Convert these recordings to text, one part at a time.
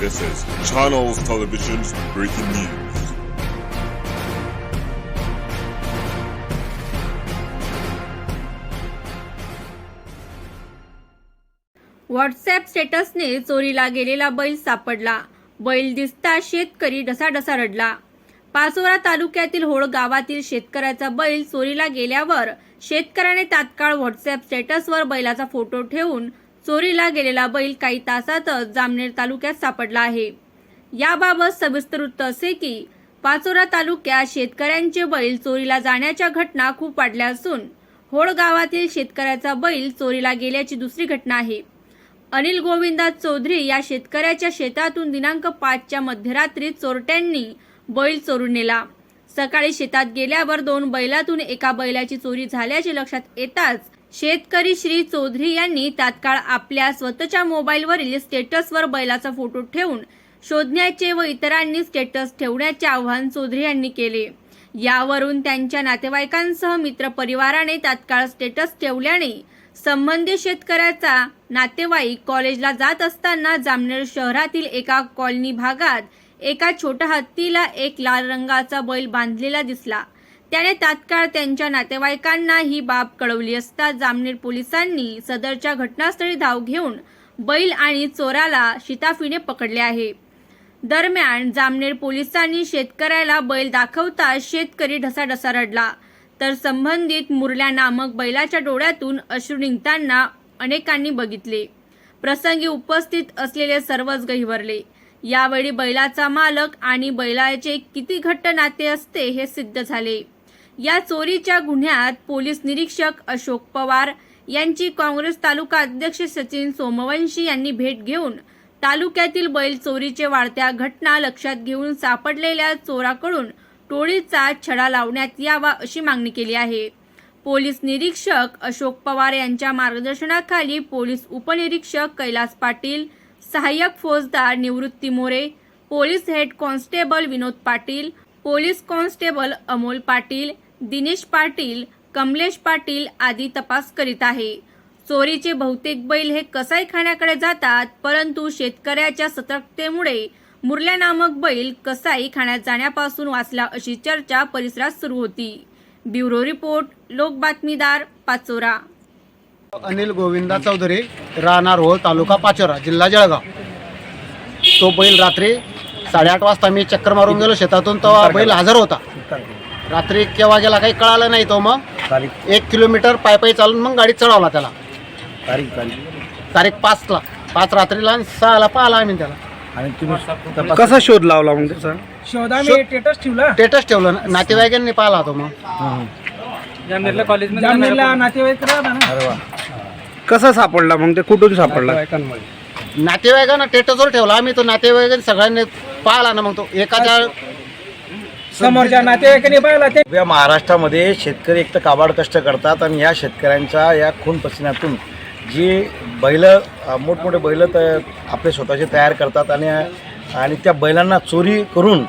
This is Channels Television's breaking news. WhatsApp स्टेटसने चोरीला गेलेला बैल सापडला बैल दिसता शेतकरी ढसाढसा रडला पाचोरा तालुक्यातील होळ गावातील शेतकऱ्याचा बैल चोरीला गेल्यावर शेतकऱ्याने तात्काळ व्हॉट्सॲप स्टेटसवर बैलाचा फोटो ठेवून चोरीला गेलेला बैल काही तासातच जामनेर तालुक्यात सापडला आहे. याबाबत सविस्तर वृत्त असे की पाचोरा तालुक्यात शेतकऱ्यांचे बैल चोरीला जाण्याच्या घटना खूप वाढल्या असून होळ गावातील शेतकऱ्याचा बैल चोरीला गेल्याची दुसरी घटना आहे. अनिल गोविंदा चौधरी या शेतकऱ्याच्या शेतातून दिनांक पाचच्या मध्यरात्री चोरट्यांनी बैल चोरून नेला. सकाळी शेतात गेल्यावर दोन बैलातून एका बैलाची चोरी झाल्याचे लक्षात येताच शेतकरी श्री चौधरी यांनी तात्काळ आपल्या स्वतःच्या मोबाईलवरील स्टेटसवर बैलाचा फोटो ठेवून शोधण्याचे व इतरांनी स्टेटस ठेवण्याचे आवाहन चौधरी यांनी केले. यावरून त्यांच्या नातेवाईकांसह मित्रपरिवाराने तात्काळ स्टेटस ठेवल्याने संबंधित शेतकऱ्याचा नातेवाईक कॉलेजला जात असताना जामनेर शहरातील एका कॉलनी भागात एका छोट्या हत्तीला एक लाल रंगाचा बैल बांधलेला दिसला. त्याने तात्काळ त्यांच्या नातेवाईकांना ही बाब कळवली असता जामनेर पोलिसांनी सदरच्या घटनास्थळी धाव घेऊन बैल आणि चोराला शिताफीने पकडले आहे. दरम्यान जामनेर पोलिसांनी शेतकऱ्याला बैल दाखवता शेतकरी ढसाढसा रडला. तर संबंधित मुरल्या नामक बैलाच्या डोळ्यातून अश्रू निघताना अनेकांनी बघितले. प्रसंगी उपस्थित असलेले सर्वच गहिवरले. यावेळी बैलाचा मालक आणि बैलाचे किती घट्ट नाते असते हे सिद्ध झाले. या चोरीच्या गुन्ह्यात पोलीस निरीक्षक अशोक पवार यांची काँग्रेस तालुका अध्यक्ष सचिन सोमवंशी यांनी भेट घेऊन तालुक्यातील बैल चोरीचे वाढत्या घटना लक्षात घेऊन सापडलेल्या चोराकडून टोळीचा छडा लावण्यात यावा अशी मागणी केली आहे. पोलीस निरीक्षक अशोक पवार यांच्या मार्गदर्शनाखाली पोलीस उपनिरीक्षक कैलास पाटील सहाय्यक फौजदार Nivrutti More police head constable Vinod Patil police constable Amol Patil Dinesh Patil Kamlesh Patil आदी तपास करीत आहे. चोरीचे बहुतेक बैल हे कसाई खाण्याकडे जातात परंतु शेतकऱ्याच्या सतर्कतेमुळे मुरल्या नामक बैल कसाई खाण्यात जाण्यापासून वाचला अशी चर्चा परिसरात सुरू होती. ब्युरो रिपोर्ट लोक बातमीदार पाचोरा. अनिल गोविंदा चौधरी राहणार होळ तालुका पाचोरा जिल्हा जळगाव. तो बैल रात्री साडेआठ वाजता मी चक्कर मारून गेलो शेतातून तो बैल हजर होता. रात्री केव्हा गेला काही कळालं नाही तो मग. तारीख? एक किलोमीटर पाय पायी चालून मग गाडीत चढवला त्याला. तारीख तारीख? तारीख पाचला. पाच रात्रीला आणि सहाला पाहिला आम्ही त्याला. आणि तुम्ही तपास कसा शोध लावला मग त्याचा? शोधा मी स्टेटस ठेवला. स्टेटस ठेवलं. नातेवाईकांनी पाहिला तो मग. जामनेरला नातेवाईक राहता ना. अरे वा. कसा सापडला मग ते? कुठून सापडला? नातेवाईकांना स्टेटसवर ठेवला. आम्ही तो नातेवाईकांनी सगळ्यांनी पाहिला ना मग तो. एखाद्या समोरच्या नातेवाईकांनी पाहिला ते. या महाराष्ट्रामध्ये शेतकरी एक तर काबाड कष्ट करतात आणि या शेतकऱ्यांच्या या खून पसिन्यातून जी बैल मोठमोठे बैल तर आपले स्वतःचे तयार करतात आणि आणि त्या बैलांना चोरी करून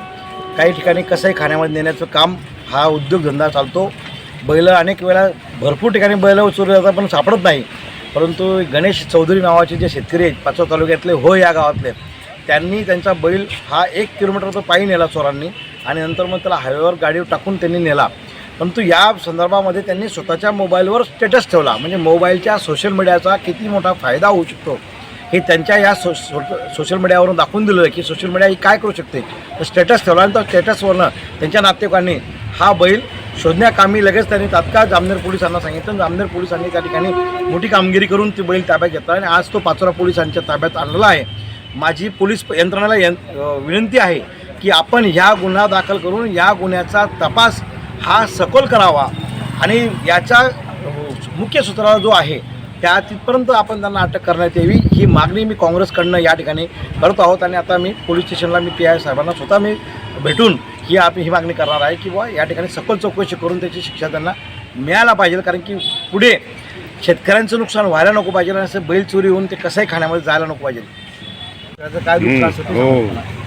काही ठिकाणी कसंही खाण्यामध्ये नेण्याचं काम हा उद्योगधंदा चालतो. बैल अनेक वेळा भरपूर ठिकाणी बैल चोरी जातात पण सापडत नाही. परंतु गणेश चौधरी नावाचे जे शेतकरी आहेत पाचवा तालुक्यातले हो या गावातले त्यांनी त्यांचा बैल हा एक किलोमीटर तो पायी नेला चोरांनी. आणि नंतर मग त्याला हायवेवर गाडीवर टाकून त्यांनी नेला. परंतु या संदर्भामध्ये त्यांनी स्वतःच्या मोबाईलवर स्टेटस ठेवला. म्हणजे मोबाईलच्या सोशल मीडियाचा किती मोठा फायदा होऊ शकतो हे त्यांच्या या सो सोशल मीडियावरून दाखवून दिलं आहे की सोशल मीडिया ही काय करू शकते. तर स्टेटस ठेवला आणि त्या स्टेटसवरनं त्यांच्या नातेवाईकांनी हा बैल शोधण्याकामी लगेच त्यांनी तात्काळ जामनेर पोलिसांना सांगितलं. जामनेर पोलिसांनी त्या ठिकाणी मोठी कामगिरी करून ती बैल ताब्यात घेतला आणि आज तो पाचोरा पोलिसांच्या ताब्यात आणलेला आहे. माझी पोलीस यंत्रणाला यं विनंती आहे की आपण ह्या गुन्हा दाखल करून या गुन्ह्याचा तपास हा सखोल करावा. आणि याच्या अं, मुख्य सूत्राला जो आहे त्या तिथपर्यंत आपण त्यांना अटक करण्यात यावी. ही मागणी मी काँग्रेसकडनं या ठिकाणी करत आहोत आणि आता मी पोलीस स्टेशनला मी पी आय साहेबांना स्वतः मी भेटून ही आप ही मागणी करणार आहे की बुवा या ठिकाणी सखोल चौकशी करून त्याची शिक्षा त्यांना मिळायला पाहिजे. कारण की पुढे शेतकऱ्यांचं नुकसान व्हायला नको पाहिजे आणि असं बैल चोरी होऊन ते कसंही खाण्यामध्ये जायला नको पाहिजे. त्याचं काय दुःख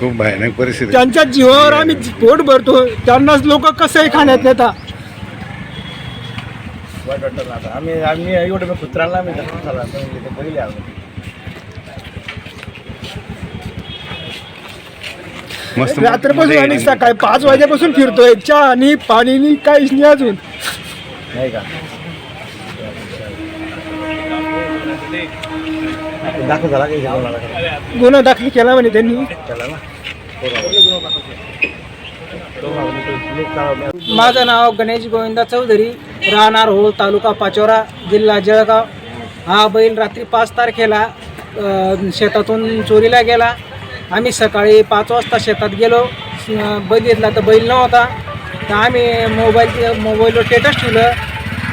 खूप भयानक परिस्थिती. त्यांच्या जीवावर आम्ही पोट भरतो. त्यांनाच लोक कसंही खाण्यात नेता वाईट वाटतं ना आता आम्ही आम्ही एवढं झाला. मस्त रात्रपासून आणि सकाळी पाच वाजेपासून फिरतोय. चहा आणि पाणी नाही काहीच नाही अजून. नाही का? दाखल झाला काही गुन्हा दाखल केला म्हणे त्यांनी. त्याला ना? माझं नाव गणेश गोविंदा चौधरी राहणार होळ तालुका पाचोरा जिल्हा जळगाव. हा बैल रात्री पाच तारखेला अ, शेतातून चोरीला गेला. आम्ही सकाळी पाच वाजता शेतात गेलो. अ, बघितला तर बैल नव्हता. तर आम्ही मोबाईल मोबाईलवर स्टेटस ठेवलं.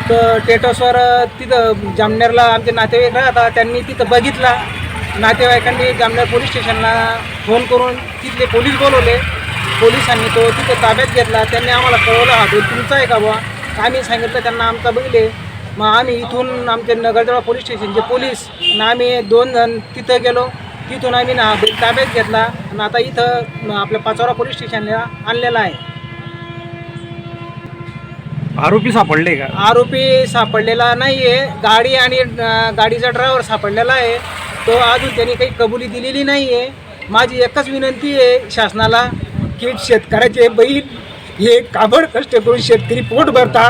तर स्टेटसवर तिथं जामनेरला आमचे नातेवाईक राहतात. त्यांनी तिथं बघितला. नातेवाईकांनी जामनेर पोलीस स्टेशनला फोन करून तिथले पोलीस बोलवले. पोलिसांनी तो तिथं ताब्यात घेतला. त्यांनी आम्हाला कळवलं हा बैल तुमचा आहे का बुवा? आम्ही सांगितलं त्यांना आमचा बघले मग आम्ही इथून आमचे नगरजवळ पोलीस स्टेशनचे पोलीस आणि आम्ही दोन जण तिथं गेलो. तिथून आम्ही ना ताब्यात घेतला आणि आता इथं आपल्या पाचोरा पोलीस स्टेशनला आणलेला आहे. आरोपी सापडले का? आरोपी सापडलेला नाही आहे गाडी आणि अं, गाडीचा ड्रायव्हर सापडलेला आहे. तो अजून त्यांनी काही कबुली दिलेली नाही आहे माझी एकच विनंती आहे शासनाला की शेतकऱ्याचे बैल हे काबड कष्ट करून शेतकरी पोट भरता.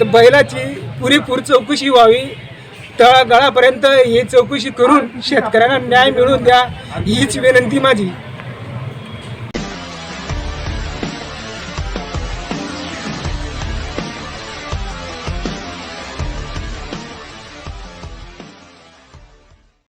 तर बैलाची पुरेपूर चौकशी व्हावी. तळागळापर्यंत ही चौकशी करून शेतकऱ्यांना न्याय मिळवून द्या. हीच विनंती माझी.